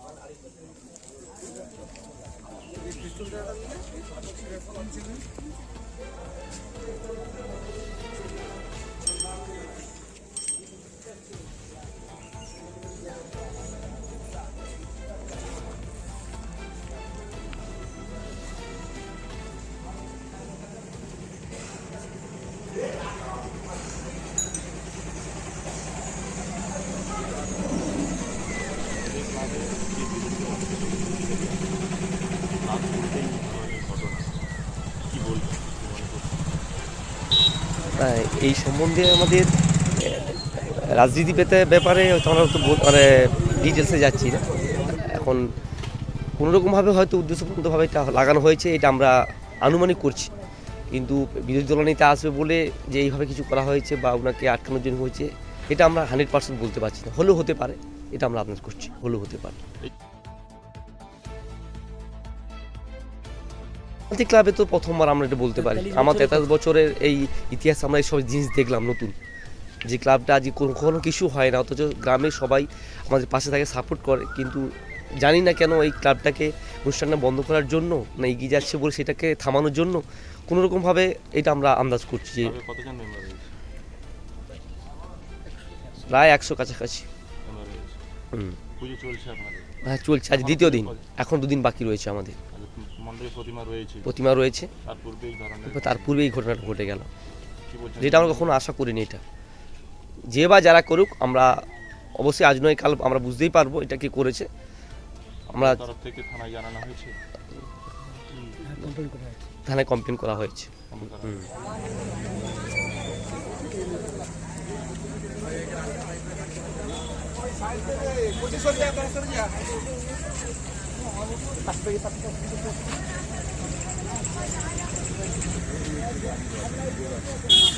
হ্যাঁ, এই সম্বন্ধে আমাদের রাজনীতি পেতে ব্যাপারে হয়তো আমরা তো মানে ডিটেলসে যাচ্ছি না। এখন কোনোরকমভাবে হয়তো উদ্দেশ্যপূর্ণভাবে এটা লাগানো হয়েছে, এটা আমরা আনুমানিক করছি। কিন্তু বিরোধী দলনেতা আসবে বলে যে এইভাবে কিছু করা হয়েছে বা ওনাকে আটকানোর জন্য হয়েছে, এটা আমরা হান্ড্রেড পার্সেন্ট বলতে পারছি না। হলেও হতে পারে, এটা আমরা আপনার করছি, হলেও হতে পারে। শান্তি ক্লাবে তো প্রথমবার আমরা এটা বলতে পারি। আমার তেতাল্লিশ বছরের এই ইতিহাস আমরা এইসব জিনিস দেখলাম নতুন। যে ক্লাবটা আজ কোনো কোনো কিছু হয় না অথচ গ্রামের সবাই আমাদের পাশে থাকে সাপোর্ট করে। কিন্তু জানি না কেন এই ক্লাবটাকে অনুষ্ঠানটা বন্ধ করার জন্য না এগিয়ে যাচ্ছে বলে সেটাকে থামানোর জন্য কোনো রকমভাবে এটা আমরা আন্দাজ করছি যে প্রায় একশো কাছাকাছি। হুম। চলছে হ্যাঁ চলছে। আজ দ্বিতীয় দিন। এখন দুদিন বাকি রয়েছে আমাদের। প্রতিমা রয়েছে। তার পূর্বে এই ঘটনাটা ঘটে গেল। যেটা আমরা কখনো আশা করিনি এটা। যে বা যারা করুক আমরা অবশ্যই আজ নয় কাল আমরা বুঝতেই পারব এটা কি করেছে। আমরা থানায় জানানো হয়েছে? থানায় কমপ্লেন করা হয়েছে। করা হুম।